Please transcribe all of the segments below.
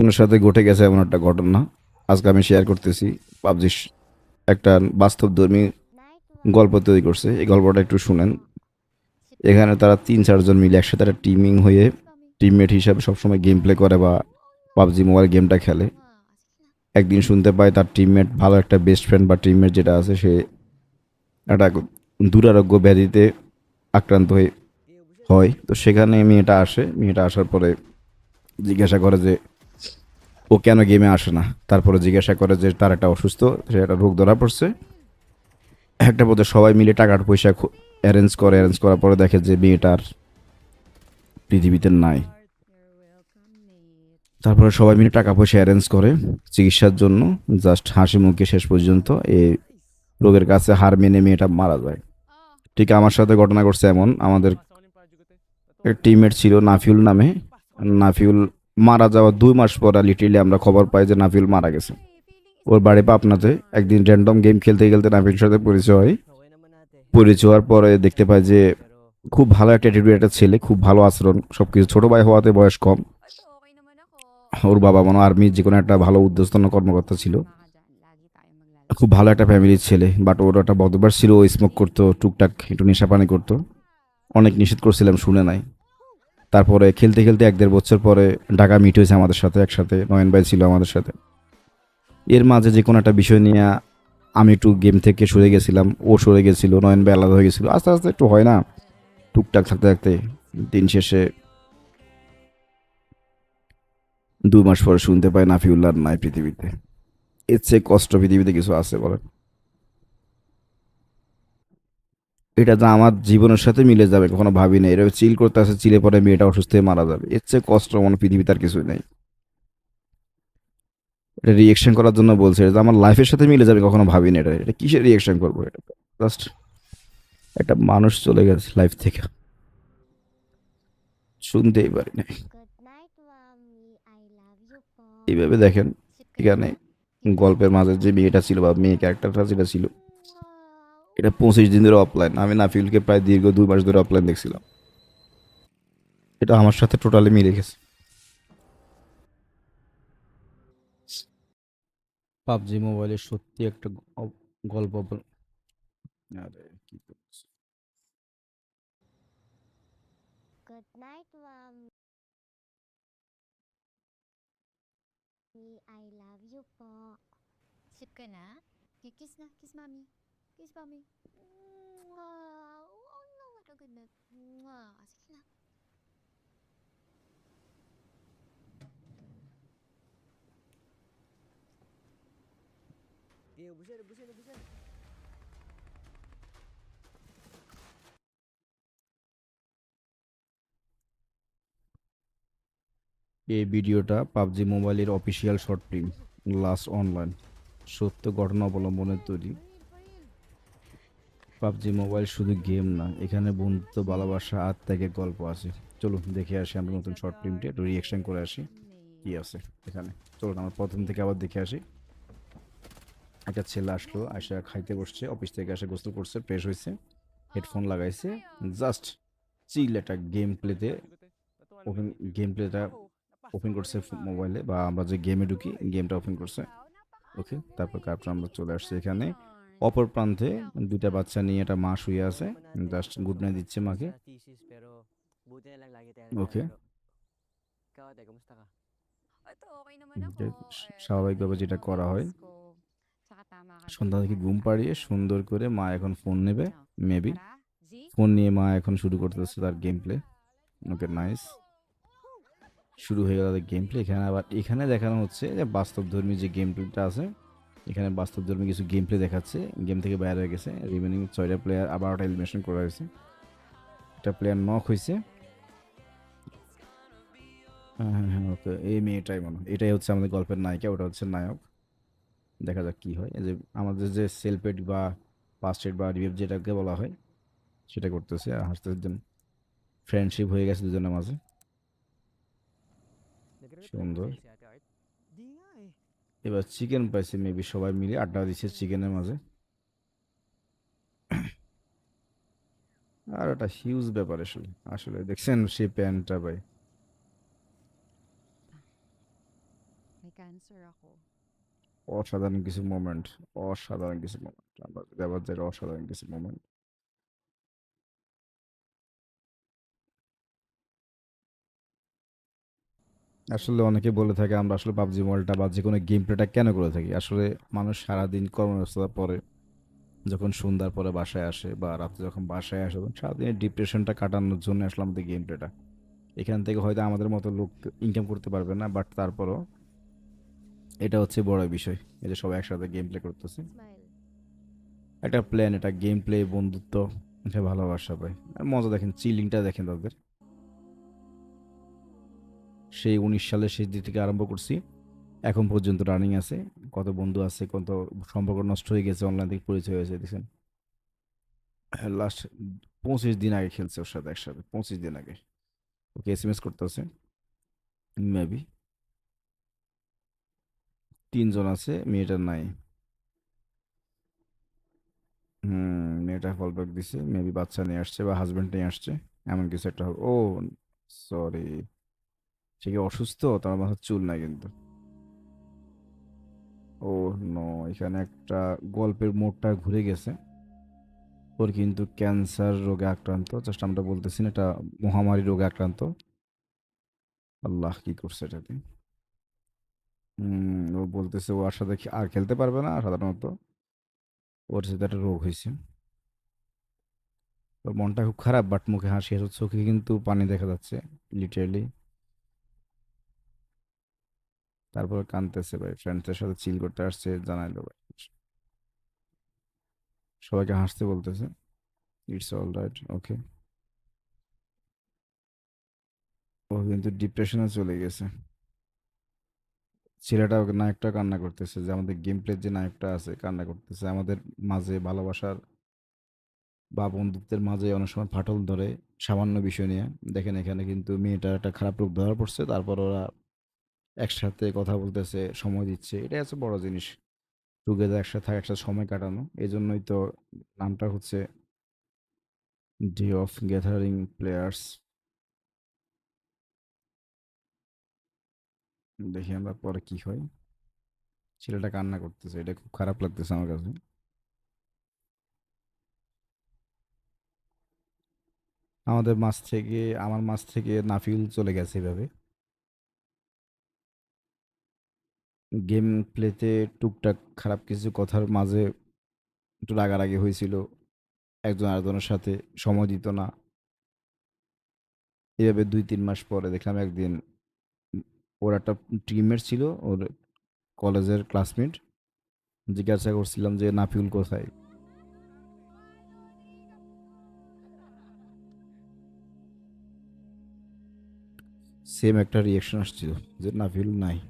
ওনার সাথে ঘটে গেছে এমন একটা ঘটনা। আজকে আমি শেয়ার করতেছি পাবজি একটা বাস্তবধর্মী গল্প তৈরি করছে। এই গল্পটা একটু শুনেন। এখানে তারা তিন চারজন মিলে একসাথে একটা টিমিং হয়ে টিমমেট হিসাবে সবসময় গেম প্লে করে বা পাবজি মোবাইল গেমটা খেলে। একদিন শুনতে পায় তার টিমমেট ভালো একটা বেস্ট ফ্রেন্ড বা টিমমেট যেটা আছে, সে একটা দুরারোগ্য ব্যাধিতে আক্রান্ত হয়ে হয়। তো সেখানে মেয়েটা আসে। মেয়েটা আসার পরে জিজ্ঞাসা করে যে ও কেন গেমে আসে না? তারপরে জিজ্ঞাসা করে যে তার একটা অসুস্থ সে একটা রোগ ধরা পড়ছে। একটা পথে সবাই মিলে টাকার পয়সা অ্যারেঞ্জ করে অ্যারেঞ্জ করার পরে দেখে যে মেয়েটার পৃথিবীতে নাই। তারপরে সবাই মিলে টাকা পয়সা অ্যারেঞ্জ করে চিকিৎসার জন্য। জাস্ট হাসি মুখে শেষ পর্যন্ত এই রোগের কাছে হার মেনে মেয়েটা মারা যায়। ঠিক আমার সাথে ঘটনা ঘটছে এমন। আমাদের টিমমেট ছিল নাফিউল নামে। নাফিউল মারা যাওয়ার দুই মাস পরে লিটারলি আমরা খবর পাই যে নাফিল মারা গেছে। ওর বাড়ি পাবনাতে একদিন র্যান্ডম গেম খেলতে খেলতে নাফিল সাথে পরিচয় হয়। পরিচয় হওয়ার পরে দেখতে পাই যে খুব ভালো একটা অ্যাটিটিউড একটা ছেলে, খুব ভালো আচরণ সব কিছু ছোটো ভাই হওয়াতে বয়স কম। ওর বাবা মনে আর্মি যে কোনো একটা ভালো উদ্যোস্তন কর্মকর্তা ছিল। খুব ভালো একটা ফ্যামিলির ছেলে বাট ওর একটা বদবার ছিল, ও স্মোক করতো, টুকটাক একটু নেশা পানি করতো। অনেক নিষেধ করছিলাম, শুনে নাই। তারপরে খেলতে খেলতে এক দেড় বছর পরে ঢাকা মিট হয়েছে আমাদের সাথে, একসাথে। নয়ন ভাই ছিল আমাদের সাথে। এর মাঝে যে কোনো একটা বিষয় নিয়ে আমি একটু গেম থেকে সরে গেছিলাম, ও সরে গেছিল, নয়ন ভাই আলাদা হয়ে গেছিল। আস্তে আস্তে একটু হয় না, টুকটাক থাকতে থাকতে দিন শেষে দু মাস পরে শুনতে পাই নাফিউল্লাহ নাই পৃথিবীতে। এর চেয়ে কষ্ট পৃথিবীতে কিছু আছে বলেন। এটা তো আমার জীবনের সাথে মিলে যাবে, কখনো ভাবি না এরকম চিল করতে আসে, চিলে পরে মেয়েটা অসুস্থ হয়ে মারা যাবে। এর চেয়ে কষ্ট মনে পৃথিবীতে আর কিছুই নেই। এটা রিয়েকশন করার জন্য বলছে, এটা আমার লাইফের সাথে মিলে যাবে, কখনো ভাবি না এটা। এটা কিসের রিয়েকশন করব এটা? জাস্ট একটা মানুষ চলে গেছে লাইফ থেকে। শুনতেই পারি না এইভাবে দেখেন, এখানে গল্পের মাঝে যে মেয়েটা ছিল বা মেয়ে ক্যারেক্টারটা যেটা ছিল এটা পঁচিশ দিন ধরে অফলাইন আমি নাফিলকে প্রায় দীর্ঘ দুই মাস ধরে অফলাইন দেখছিলাম এটা আমার সাথে টোটালি মিলে গেছে পাবজি মোবাইলে সত্যি একটা গল্প বল- আরে কি করছি? Good night, mommy. I love you po. 집 ka na? Kiss na, kiss mommy. Kiss mommy. Mwah. Oh, no, malagad na. Mwah. Ah, Sige na. Eh, ubusin, ubusin, ubusin. এই ভিডিওটা পাবজি মোবাইলের official short film last online সত্য ঘটনা অবলম্বনে তৈরি PUBG mobile শুধু game না, এখানে বন্ধুত্ব, ভালোবাসা আর ত্যাগের গল্প আছে। চলুন দেখে আসি আমরা নতুন শর্ট ফিল্মটি একটু রিয়েকশন করে আসি, কি আছে এখানে। চলুন আমরা প্রথম থেকে আবার দেখে আসি। একটা ছেলে আসলো আসা খাইতে বসছে অফিস থেকে এসে গোসল করছে ফ্রেশ হয়েছে হেডফোন লাগাইছে জাস্ট চিল একটা গেম প্লেতে ওপেন গেম প্লেটা ওপেন করছে মোবাইলে বা আমরা যে গেমে ঢুকি গেমটা ওপেন করছে। ওকে তারপর তারপর আমরা চলে আসছি এখানে। অপর প্রান্তে দুইটা বাচ্চা নিয়ে একটা মা শুয়ে আছে। জাস্ট গুড নাইট দিচ্ছে মাকে। Eh, স্বাভাবিকভাবে যেটা করা হয় সন্ধ্যা থেকে ঘুম পাড়িয়ে সুন্দর করে মা এখন ফোন নেবে মেবি ফোন নিয়ে মা এখন শুরু করতেছে তার গেম প্লে ওকে নাইস শুরু হয়ে গেল তাদের গেম প্লে এখানে আবার এখানে দেখানো হচ্ছে যে বাস্তবধর্মী যে গেম প্লেটা আছে এখানে বাস্তবধর্মী কিছু গেম প্লে দেখাচ্ছে। গেম থেকে বাইরে হয়ে গেছে। রিমেনিং ছয়টা প্লেয়ার আবার ওটা এলিমিনেশন করা হয়েছে। একটা প্লেয়ার নক হয়েছে। হ্যাঁ হ্যাঁ হ্যাঁ ওকে এই মেয়েটাই মনে এটাই হচ্ছে আমাদের গল্পের নায়িকা, ওটা হচ্ছে নায়ক। দেখা যাক কী হয়। যে আমাদের যে সেলফেড বা ফার্স্ট এড বা রিভেভ যেটাকে বলা হয়, সেটা করতেছে আর হাসতে হাসতে ফ্রেন্ডশিপ হয়ে গেছে দুজনের মাঝে। Nagre-reply এবার চিকেন পাইছে মেবি সবাই মিলে আড্ডা দিচ্ছে চিকেনের মাঝে। আর একটা হিউজ ব্যাপার আসলে আসলে দেখছেন সেই প্যান্টটা ভাই. অসাধারণ কিছু মোমেন্ট অসাধারণ কিছু মোমেন্ট আমরা যদি আবার যাই অসাধারণ কিছু মোমেন্ট আসলে অনেকে বলে থাকে আমরা আসলে পাবজি মোবাইলটা বা যে কোনো গেম প্লেটা কেন করে থাকি? আসলে মানুষ সারাদিন কর্মব্যস্ততার পরে যখন সন্ধ্যার পরে বাসায় আসে বা রাতে যখন বাসায় আসে তখন সারাদিনের ডিপ্রেশনটা কাটানোর জন্য আসলে আমাদের গেম প্লেটা এখান থেকে হয়তো আমাদের মতো লোক ইনকাম করতে পারবে না বাট তারপরও এটা হচ্ছে বড় বিষয় এই যে সবাই একসাথে গেম প্লে করতেছে একটা প্ল্যান এটা গেম প্লে বন্ধুত্ব এটা ভালোবাসা পায়। আর মজা দেখেন চিলিংটা দেখেন তাদের। সেই উনিশ সালের শেষ দিক থেকে আরম্ভ করছি। এখন পর্যন্ত রানিং আছে। কত বন্ধু আছে, কত সম্পর্ক নষ্ট হয়ে গেছে অনলাইন থেকে পরিচয় হয়েছে, দেখছেন? লাস্ট পঁচিশ দিন আগে খেলছে ওর সাথে একসাথে, পঁচিশ দিন আগে। ওকে এস এম এস করতেছে মেবি তিনজন আছে মেয়েটার নাই। হুম, মেয়েটা ফল ব্যাক দিছে মেবি বাচ্চা নিয়ে আসছে বা হাজব্যান্ড নিয়ে আসছে, এমন কিছু একটা হবে। ও সরি সে কি অসুস্থ? তার মাথার চুল নাই কিন্তু। ও নো, এখানে একটা গল্পের মোড়টা ঘুরে গেছে। ওর কিন্তু ক্যান্সার রোগে আক্রান্ত, জাস্ট আমরা বলতেছি না, এটা মহামারী রোগে আক্রান্ত। আল্লাহ কি করছে এটাতে ও বলতেছে ও আর সাথে আর খেলতে পারবে না সাধারণত। ওর সাথে একটা রোগ হয়েছে। ওর মনটা খুব খারাপ, বাট মুখে হাসি আছে চোখে কিন্তু পানি দেখা যাচ্ছে লিটারেলি তারপর কাঁদতেছে ভাই ফ্রেন্ডসদের সাথে চিল করতে আসছে, জানাইলো ভাই। সবাইকে হাসতে বলতেছে। ইটস অল রাইট ওকে ও কিন্তু ডিপ্রেশনে চলে গেছে। ছেলেটা নায়কটা কান্না করতেছে, যে আমাদের গেম প্লের যে নায়কটা আছে, কান্না করতেছে। আমাদের মাঝে ভালোবাসার বা বন্ধুত্বের মাঝে অনেক সময় ফাটল ধরে, সামান্য বিষয় নিয়ে। দেখেন এখানে কিন্তু মেয়েটার একটা খারাপ রূপ ধরা পড়ছে, তারপর ওরা একসাথে কথা বলতেছে, সময় দিচ্ছে, এটাই আছে বড় জিনিস। টুগেদার একসাথে থাকা, একসাথে সময় কাটানো এই জন্যই তো নামটা হচ্ছে ডে অফ গ্যাদারিং প্লেয়ার্স দেখি আমরা পরে কি হয়। ছেলেটা কান্না করতেছে, এটা খুব খারাপ লাগতেছে আমার কাছে। আমাদের মাছ থেকে, আমার মাছ থেকে নাফিল চলে গেছে এভাবে। গেম প্লেতে টুকটাক খারাপ কিছু কথার মাঝে একটু রাগারাগি হয়েছিল। একজন আরেকজনের সাথে সময় দিত না। এভাবে দুই তিন মাস পরে দেখলাম একদিন ওর একটা টিমের ছিল, ওর কলেজের ক্লাসমেট জিজ্ঞাসা করছিলাম যে, নাফিউল কোথায়? সেম একটা রিয়াকশন আসছিল যে, নাফিউল নাই।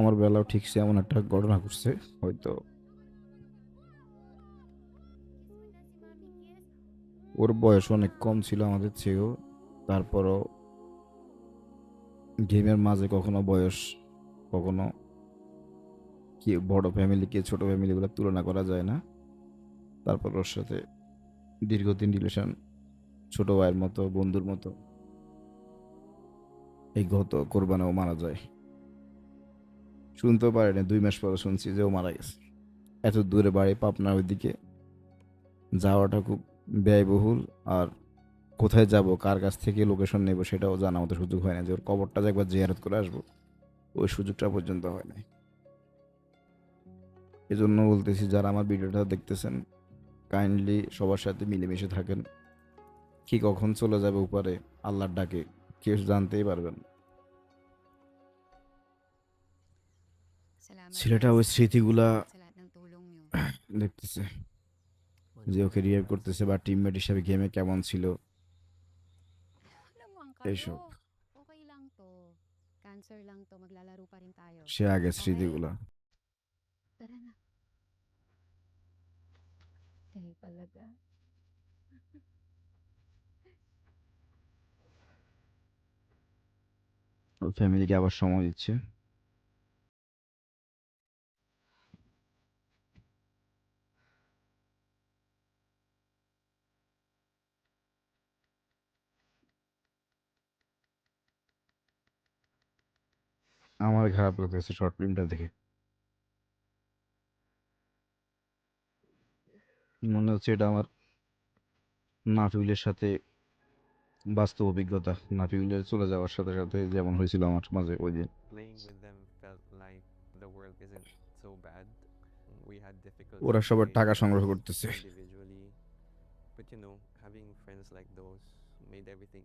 আমার বেলাও ঠিক সে এমন একটা ঘটনা ঘটছে, হয়তো। ওর বয়স অনেক কম ছিল আমাদের চেয়েও, তারপরও গেমের মাঝে কখনো বয়স, কখনো কি বড় ফ্যামিলিকে ছোট ফ্যামিলিগুলো তুলনা করা যায় না। তারপর ওর সাথে দীর্ঘদিন রিলেশন ছোট ভাইয়ের মতো, বন্ধুর মতো, এই গত কোরবানেও মারা যায়। শুনতেও পারিনি দুই মাস পরে শুনছি যে ও মারা গেছে। এত দূরে বাড়ি, পাবনার ওইদিকে। যাওয়াটা খুব ব্যয়বহুল। আর কোথায় যাব, কার কাছ থেকে লোকেশন নেব সেটাও জানা মতো সুযোগ হয় না যে ওর কবরটা যে একবার জিয়ারত করে আসব, ওই সুযোগটা পর্যন্ত হয় নাই। এজন্য বলতেছি, যারা আমার ভিডিওটা দেখতেছেন কাইন্ডলি সবার সাথে মিলেমিশে থাকেন। কি কখন চলে যাবে উপরে, আল্লাহর ডাকে কেউ জানতেই পারবেন না। ছেলেটা ওই স্মৃতিগুলা দেখতেছে। যে ওকে রিহ্যাব করতেছে বা টিমমেট হিসাবে গেমে কেমন ছিল। এইসব। সে আগে স্মৃতিগুলা। ফ্যামিলিকে আবার সময় দিচ্ছে। আমার খারাপ লাগতেছে শর্ট ফিল্মটা দেখে। মনে হচ্ছে এটা আমার নাফিউলের সাথে বাস্তব অভিজ্ঞতা। নাফিউলের চলে যাওয়ার সাথে সাথে যেমন হয়েছিল আমার মাঝে ওই দিন। ওরা সবার টাকা সংগ্রহ করতেছে। But you know, having friends like those made everything.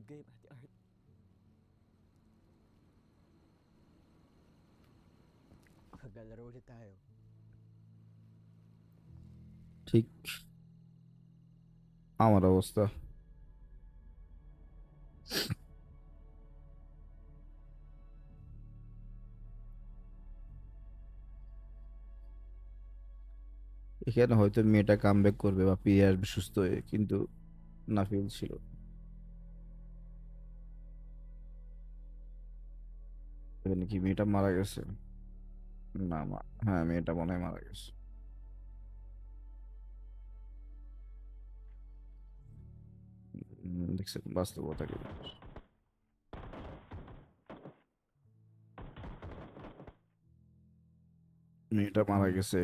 Good game, Ate Art. Ulit tayo. অবস্থা এখানে হয়তো মেয়েটা কামব্যাক করবে বা ফিরে আসবে সুস্থ হয়ে কিন্তু নাফিল ছিল এখানে কি মেয়েটা মারা গেছে। না হ্যাঁ মেয়েটা মনে হয় মারা গেছে। দেখছেন, বাস্তবতা কি মেয়েটা মারা গেছে